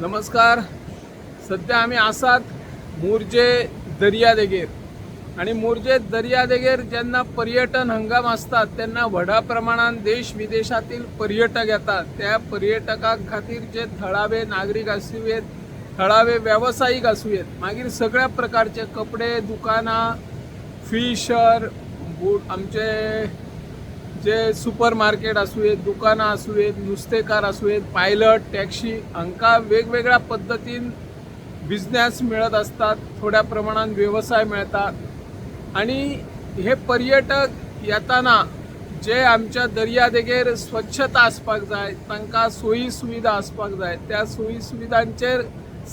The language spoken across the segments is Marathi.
नमस्कार. सध्या आम्ही आसात मोर्जे दर्यादेगेर. आणि मोर्जे दर्यादेगेर ज्यांना जेन्ना पर्यटन हंगाम असतात त्यांना व्हडा प्रमाणात देश विदेशातील पर्यटक येतात. त्या पर्यटकां खातीर जे थळावे नागरिक आसूं थळावे व्यावसायिक आसूं मागीर सगळ्या प्रकारचे कपडे दुकानां फिशर बूट आमचे जे सुपर मार्केट असू येत दुकानं असू येत नुस्तेकार असू येत पायलट टॅक्सी हांकां वेगवेगळ्या पद्दतीन बिझनेस मिळत असतात थोड्या प्रमाणात व्यवसाय मिळतात. आणि हे पर्यटक येताना जे आमच्या दर्या देगेर स्वच्छता आसपाक जाय तांकां सोयी सुविधा आसपाक जाय त्या सोयी सुविधांचेर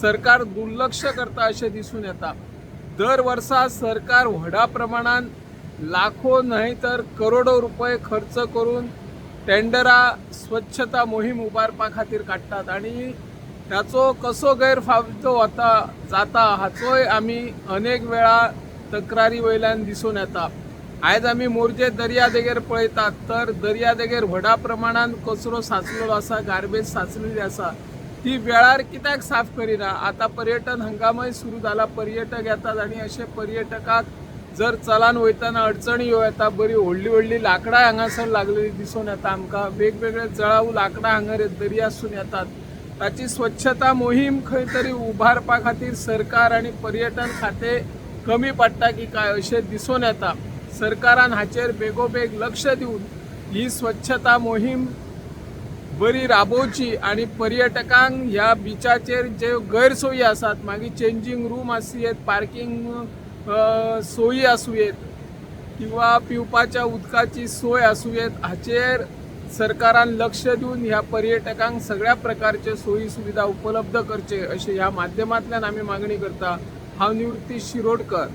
सरकार दुर्लक्ष करता अशें दिसून येता. दर वर्सा सरकार व्हडा प्रमाणान लाखो न्हय तर करोडो रुपये खर्च करून टेंडरा स्वच्छता मोहीम उबारपा खातीर काडटात आणि त्याचो कसो गैरफायदो वता जाता हाचोय आमी अनेक वेळा तक्रारी वयल्यान दिसून येता. आयज आमी मोरजे दर्या देगेर पळयतात तर दर्या देगेर व्हडा प्रमाणान कचरो साचलेलो आसा गार्बेज साचलेली आसा. ती वेळार कित्याक साफ करिना? आता पर्यटन हंगामय सुरू जाला पर्यटक येतात आणि अशे पर्यटकाक जर चलान वयताना अडचणी येवं येता बरी व्हडली व्हडली लाकडां हांगासर लागलेली दिसून येता आमकां. वेगवेगळे जळाऊ लाकडां हांगर दर्यासून येतात. ताची स्वच्छता मोहीम खंय तरी उबारपा खातीर सरकार आनी पर्यटन खाते कमी पडटा की काय अशें दिसून येता. सरकारान हाचेर बेगोबेग लक्ष दिवन ही स्वच्छता मोहीम बरी राबोवची आणि पर्यटकांक ह्या बिचाचेर जे गैरसोयी आसात मागीर चेंजींग रूम आसूं येत पार्किंग सोयी आसूं येत किंवा पिवपाच्या उदकाची सोय आसूं येत हाचेर सरकारान लक्ष दिवन ह्या पर्यटकांक सगळ्या प्रकारचे सोयी सुविधा उपलब्ध करचे अशी ह्या माध्यमांतल्यान आमी मागणी करता. हांव निवृत्ती शिरोडकर.